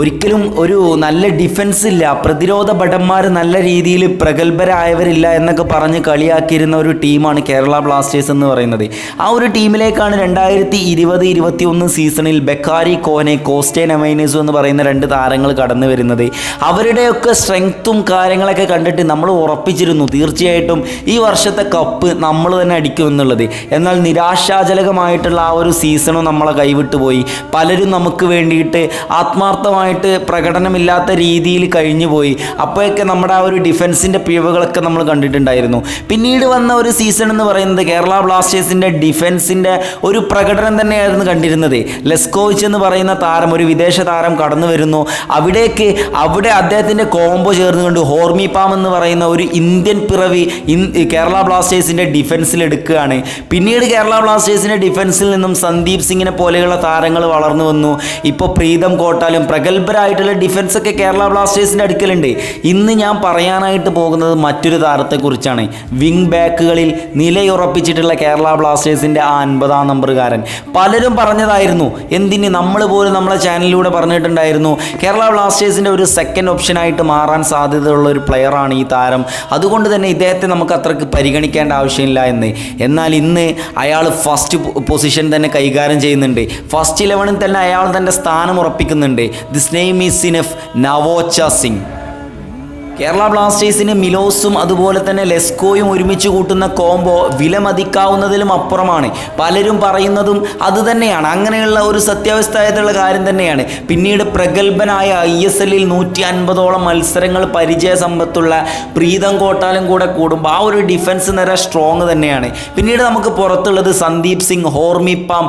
ഒരിക്കലും ഒരു നല്ല ഡിഫൻസ് ഇല്ല. പ്രതിരോധ ഭടന്മാർ നല്ല രീതിയിൽ പ്രഗത്ഭരായവരില്ല എന്നൊക്കെ പറഞ്ഞ് കളിയാക്കിയിരുന്ന ഒരു ടീമാണ് കേരള ബ്ലാസ്റ്റേഴ്സ് എന്ന് പറയുന്നത്. ആ ഒരു ടീമിലേക്കാണ് രണ്ടായിരത്തി ഇരുപത് ഇരുപത്തി ഒന്ന് സീസണിൽ ബെക്കാരി കോനെ കോസ്റ്റേൻ അമൈനസു എന്ന് പറയുന്ന രണ്ട് താരങ്ങൾ കടന്നു വരുന്നത്. അവരുടെയൊക്കെ സ്ട്രെങ്ത്തും കാര്യങ്ങളൊക്കെ കണ്ടിട്ട് നമ്മൾ ഉറപ്പിച്ചിരുന്നു തീർച്ചയായിട്ടും ഈ വർഷത്തെ കപ്പ് നമ്മൾ തന്നെ അടിക്കും എന്നുള്ളത്. എന്നാൽ നിരാശാജനകമായിട്ടുള്ള ആ ഒരു സീസണും നമ്മളെ കൈവിട്ടു പോയി പലരും നമുക്ക് വേണ്ടിയിട്ട് ആത്മാർത്ഥമായിട്ട് പ്രകടനമില്ലാത്ത രീതിയിൽ കഴിഞ്ഞു പോയി. അപ്പോഴൊക്കെ നമ്മുടെ ആ ഒരു ഡിഫൻസിന്റെ പിഴവുകളൊക്കെ നമ്മൾ കണ്ടിട്ടുണ്ടായിരുന്നു. പിന്നീട് വന്ന ഒരു സീസൺ എന്ന് പറയുന്നത് കേരള ബ്ലാസ്റ്റേഴ്സിന്റെ ഡിഫൻസിന്റെ ഒരു പ്രകടനം തന്നെയായിരുന്നു കണ്ടിരുന്നത്. ലെസ്കോവിച്ച് എന്ന് പറയുന്ന താരം ഒരു വിദേശ താരം കടന്നു വരുന്നു. അവിടേക്ക് അവിടെ അദ്ദേഹത്തിന്റെ കോംബോ ചേർന്നുകൊണ്ട് ഹോർമി പാം എന്ന് പറയുന്ന ഒരു ഇന്ത്യൻ പിറവി കേരള ബ്ലാസ്റ്റേഴ്സിന്റെ ഡിഫൻസിൽ എടുക്കുകയാണ്. പിന്നീട് കേരള ബ്ലാസ്റ്റേഴ്സിന്റെ ഡിഫൻസിൽ നിന്നും സന്ദീപ് സിംഗിനെ പോലെയുള്ള താരങ്ങൾ വളർന്നു വന്നു. ഇപ്പോൾ പ്രീതം കോട്ടാലും പ്രഗത്ഭരായിട്ടുള്ള ഡിഫൻസ് ഒക്കെ കേരള ബ്ലാസ്റ്റേഴ്സിന്റെ അടുക്കലുണ്ട്. ഇന്ന് ഞാൻ പറയാനായിട്ട് പോകുന്നത് മറ്റൊരു താരത്തെക്കുറിച്ചാണ്. വിങ് ബാക്കുകളിൽ നിലയുറപ്പിച്ചിട്ടുള്ള കേരള ബ്ലാസ്റ്റേഴ്സിന്റെ ആ അൻപതാം നമ്പറുകാരൻ പലരും പറഞ്ഞതായിരുന്നു. എന്തിന് നമ്മൾ പോലും നമ്മളെ ചാനലിലൂടെ പറഞ്ഞിട്ടുണ്ടായിരുന്നു. കേരള ബ്ലാസ്റ്റേഴ്സിന്റെ ഒരു സെക്കൻഡ് ഓപ്ഷനായിട്ട് മാറാൻ സാധ്യതയുള്ള ഒരു പ്ലെയറാണ് ഈ താരം. അതുകൊണ്ട് തന്നെ ഇദ്ദേഹത്തെ നമുക്ക് അത്രയ്ക്ക് പരിഗണിക്കേണ്ട ആവശ്യമില്ല എന്ന്. എന്നാൽ ഇന്ന് അയാൾ ഫസ്റ്റ് പൊസിഷൻ തന്നെ കൈകാര്യം ചെയ്യുന്നുണ്ട്. ഫസ്റ്റ് ഇലവനിൽ തന്നെ അയാൾ തന്റെ സ്ഥാനം ഉറപ്പിക്കുന്നുണ്ട്. ദിസ് നെയിം ഈസ് സിനഫ് നവോച്ച സിംഗ് കേരള ബ്ലാസ്റ്റേഴ്സിന് മിലോസും അതുപോലെ തന്നെ ലെസ്കോയും ഒരുമിച്ച് കൂട്ടുന്ന കോംബോ വിലമതിക്കാവുന്നതിലും അപ്പുറമാണ്. പലരും പറയുന്നതും അത് തന്നെയാണ്. അങ്ങനെയുള്ള ഒരു സത്യാവസ്ഥയായിട്ടുള്ള കാര്യം തന്നെയാണ്. പിന്നീട് പ്രഗത്ഭനായ ഐ എസ് എല്ലിൽ നൂറ്റി അൻപതോളം മത്സരങ്ങൾ പരിചയ സമ്പത്തുള്ള പ്രീതം കോട്ടാലും കൂടെ കൂടുമ്പോൾ ആ ഒരു ഡിഫൻസ് നിര സ്ട്രോങ് തന്നെയാണ്. പിന്നീട് നമുക്ക് പുറത്തുള്ളത് സന്ദീപ് സിംഗ് ഹോർമിപ്പാം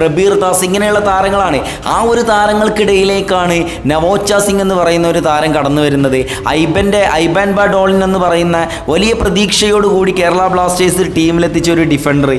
പ്രബീർ ദാസ് ഇങ്ങനെയുള്ള താരങ്ങളാണ്. ആ ഒരു താരങ്ങൾക്കിടയിലേക്കാണ് നവോച്ച സിംഗ് എന്ന് പറയുന്ന ഒരു താരം കടന്നു വരുന്നത് ഐബന്റെ ഐബാൻ ബാഡോളിൻ എന്ന് പറയുന്ന വലിയ പ്രതീക്ഷയോടുകൂടി കേരള ബ്ലാസ്റ്റേഴ്സ് ടീമിലെത്തിച്ച ഒരു ഡിഫൻഡർ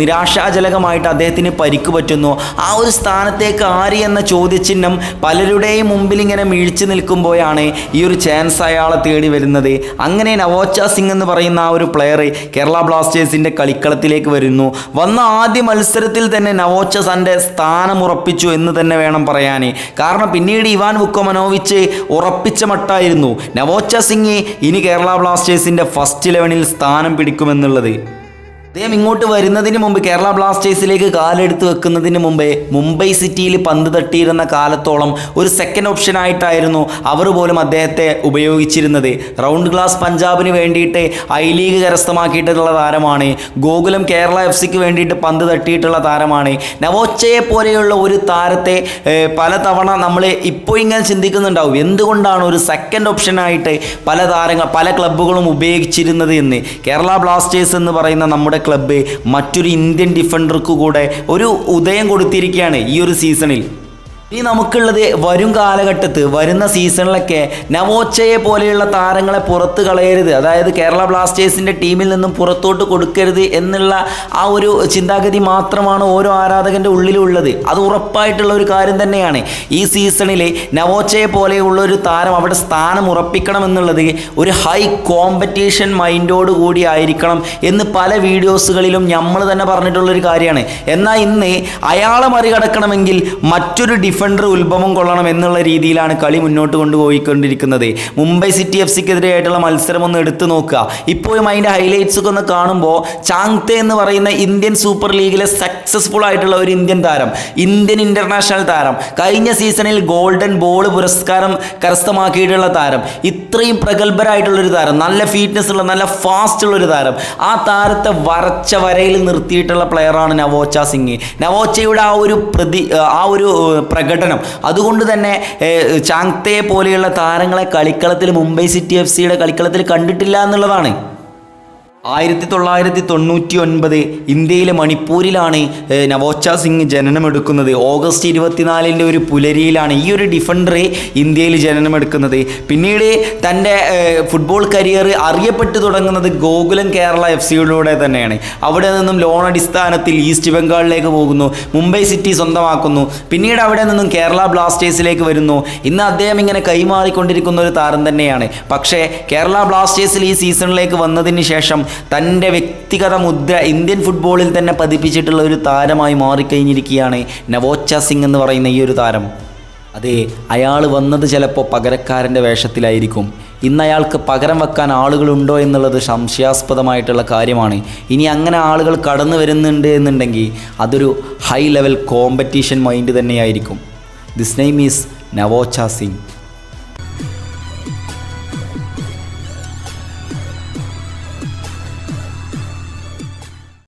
നിരാശാജനകമായിട്ട് അദ്ദേഹത്തിന് പരിക്ക് പറ്റുന്നു. ആ ഒരു സ്ഥാനത്തേക്ക് ആര് എന്ന ചോദ്യചിഹ്നം പലരുടെയും മുമ്പിൽ ഇങ്ങനെ മിഴിച്ചു നിൽക്കുമ്പോഴാണ് ഈ ഒരു ചാൻസ് അയാളെ തേടി വരുന്നത്. അങ്ങനെ നവോച്ച സിംഗ് എന്ന് പറയുന്ന ആ ഒരു പ്ലെയർ കേരള ബ്ലാസ്റ്റേഴ്സിന്റെ കളിക്കളത്തിലേക്ക് വരുന്നു. വന്ന ആദ്യ മത്സരത്തിൽ തന്നെ നവോച്ച തന്റെ സ്ഥാനം ഉറപ്പിച്ചു എന്ന് തന്നെ വേണം പറയാൻ. കാരണം പിന്നീട് ഇവാൻ വുക്കോമനോവിച്ച് ഉറപ്പിച്ച മട്ടായിരുന്നു. നവോച്ച സിംഗ് ഇനി കേരള ബ്ലാസ്റ്റേഴ്സിന്റെ ഫസ്റ്റ് ഇലവനിൽ സ്ഥാനം പിടിക്കുമെന്നുള്ളത്. അദ്ദേഹം ഇങ്ങോട്ട് വരുന്നതിന് മുമ്പ് കേരള ബ്ലാസ്റ്റേഴ്സിലേക്ക് കാലെടുത്ത് വെക്കുന്നതിന് മുമ്പേ മുംബൈ സിറ്റിയിൽ പന്ത് തട്ടിയിരുന്ന കാലത്തോളം ഒരു സെക്കൻഡ് ഓപ്ഷനായിട്ടായിരുന്നു അവർ പോലും അദ്ദേഹത്തെ ഉപയോഗിച്ചിരുന്നത്. റൗണ്ട് ഗ്ലാസ് പഞ്ചാബിന് വേണ്ടിയിട്ട് ഐ ലീഗ് കരസ്ഥമാക്കിയിട്ടുള്ള താരമാണ്. ഗോകുലം കേരള എഫ് സിക്ക് വേണ്ടിയിട്ട് പന്ത് തട്ടിയിട്ടുള്ള താരമാണ്. നവോച്ചയെ പോലെയുള്ള ഒരു താരത്തെ പല പലതവണ നമ്മൾ ഇപ്പോൾ ഇങ്ങനെ ചിന്തിക്കുന്നുണ്ടാവും. എന്തുകൊണ്ടാണ് ഒരു സെക്കൻഡ് ഓപ്ഷനായിട്ട് പല താരങ്ങൾ പല ക്ലബ്ബുകളും ഉപയോഗിച്ചിരുന്നത് എന്ന്? കേരള ബ്ലാസ്റ്റേഴ്സ് എന്ന് പറയുന്ന നമ്മുടെ ക്ലബ്ബ് മറ്റൊരു ഇന്ത്യൻ ഡിഫൻഡർക്ക് കൂടെ ഒരു ഉദയം കൊടുത്തിരിക്കുകയാണ് ഈ ഒരു സീസണിൽ ഇനി നമുക്കുള്ളത് വരും കാലഘട്ടത്ത് വരുന്ന സീസണിലൊക്കെ നവോച്ചയെ പോലെയുള്ള താരങ്ങളെ പുറത്ത് കളയരുത്. അതായത് കേരള ബ്ലാസ്റ്റേഴ്സിന്റെ ടീമിൽ നിന്നും പുറത്തോട്ട് കൊടുക്കരുത് എന്നുള്ള ആ ഒരു ചിന്താഗതി മാത്രമാണ് ഓരോ ആരാധകന്റെ ഉള്ളിലുള്ളത്. അത് ഉറപ്പായിട്ടുള്ള ഒരു കാര്യം തന്നെയാണ്. ഈ സീസണിൽ നവോച്ചയെ പോലെയുള്ള ഒരു താരം അവിടെ സ്ഥാനം ഉറപ്പിക്കണം എന്നുള്ളത് ഒരു ഹൈ കോമ്പറ്റീഷൻ മൈൻഡോട് കൂടി ആയിരിക്കണം എന്ന് പല വീഡിയോസുകളിലും നമ്മൾ തന്നെ പറഞ്ഞിട്ടുള്ളൊരു കാര്യമാണ്. എന്നാൽ ഇന്ന് അയാളെ മറികടക്കണമെങ്കിൽ മറ്റൊരു ഡിഫൻഡർ ഉത്ഭവം കൊള്ളണം എന്നുള്ള രീതിയിലാണ് കളി മുന്നോട്ട് കൊണ്ടുപോയിക്കൊണ്ടിരിക്കുന്നത്. മുംബൈ സിറ്റി എഫ് സിക്കെതിരെയായിട്ടുള്ള മത്സരം ഒന്ന് എടുത്തു നോക്കുക. ഇപ്പോഴും അതിന്റെ ഹൈലൈറ്റ്സ് ഒക്കെ ഒന്ന് കാണുമ്പോൾ ചാങ്തെ എന്ന് പറയുന്ന ഇന്ത്യൻ സൂപ്പർ ലീഗിലെ സക്സസ്ഫുൾ ആയിട്ടുള്ള ഒരു ഇന്ത്യൻ താരം ഇന്ത്യൻ ഇന്റർനാഷണൽ താരം കഴിഞ്ഞ സീസണിൽ ഗോൾഡൻ ബോൾ പുരസ്കാരം കരസ്ഥമാക്കിയിട്ടുള്ള താരം ഇത്രയും പ്രഗത്ഭരായിട്ടുള്ളൊരു താരം നല്ല ഫിറ്റ്നസ് ഉള്ള നല്ല ഫാസ്റ്റ് ഉള്ള ഒരു താരം ആ താരത്തെ വരച്ച വരയിൽ നിർത്തിയിട്ടുള്ള പ്ലെയറാണ് നവോച്ച സിംഗ്. നവോച്ചയുടെ ആ ഒരു പ്രതി ആ ഒരു പ്രകടനം. അതുകൊണ്ട് തന്നെ ചാങ്തയെ പോലെയുള്ള താരങ്ങളെ കളിക്കളത്തിൽ മുംബൈ സിറ്റി എഫ് സിയുടെ കളിക്കളത്തിൽ കണ്ടിട്ടില്ല എന്നുള്ളതാണ്. ആയിരത്തി തൊള്ളായിരത്തി തൊണ്ണൂറ്റി ഒൻപത് ഇന്ത്യയിലെ മണിപ്പൂരിലാണ് നവോച്ച സിംഗ് ജനനമെടുക്കുന്നത്. ഓഗസ്റ്റ് ഇരുപത്തിനാലിന്റെ ഒരു പുലരിയിലാണ് ഈ ഒരു ഡിഫൻഡറെ ഇന്ത്യയിൽ ജനനമെടുക്കുന്നത്. പിന്നീട് തന്റെ ഫുട്ബോൾ കരിയർ അറിയപ്പെട്ടു തുടങ്ങുന്നത് ഗോകുലം കേരള എഫ് സിയിലൂടെ തന്നെയാണ്. അവിടെ നിന്നും ലോൺ അടിസ്ഥാനത്തിൽ ഈസ്റ്റ് ബംഗാളിലേക്ക് പോകുന്നു മുംബൈ സിറ്റി സ്വന്തമാക്കുന്നു. പിന്നീട് അവിടെ നിന്നും കേരള ബ്ലാസ്റ്റേഴ്സിലേക്ക് വരുന്നു. ഇന്ന് അദ്ദേഹം ഇങ്ങനെ കൈമാറിക്കൊണ്ടിരിക്കുന്ന ഒരു താരം തന്നെയാണ്. പക്ഷേ കേരള ബ്ലാസ്റ്റേഴ്സിൽ ഈ സീസണിലേക്ക് വന്നതിന് ശേഷം തന്റെ വ്യക്തിഗത മുദ്ര ഇന്ത്യൻ ഫുട്ബോളിൽ തന്നെ പതിപ്പിച്ചിട്ടുള്ള ഒരു താരമായി മാറിക്കഴിഞ്ഞിരിക്കുകയാണ് നവോച്ച സിംഗ് എന്ന് പറയുന്ന ഈ ഒരു താരം. അതെ അയാൾ വന്നത് ചിലപ്പോൾ പകരക്കാരന്റെ വേഷത്തിലായിരിക്കും. ഇന്ന് അയാൾക്ക് പകരം വെക്കാൻ ആളുകളുണ്ടോ എന്നുള്ളത് സംശയാസ്പദമായിട്ടുള്ള കാര്യമാണ്. ഇനി അങ്ങനെ ആളുകൾ കടന്നു വരുന്നുണ്ട് എന്നുണ്ടെങ്കിൽ അതൊരു ഹൈ ലെവൽ കോമ്പറ്റീഷൻ മൈൻഡ് തന്നെയായിരിക്കും. This name is Naocha Singh.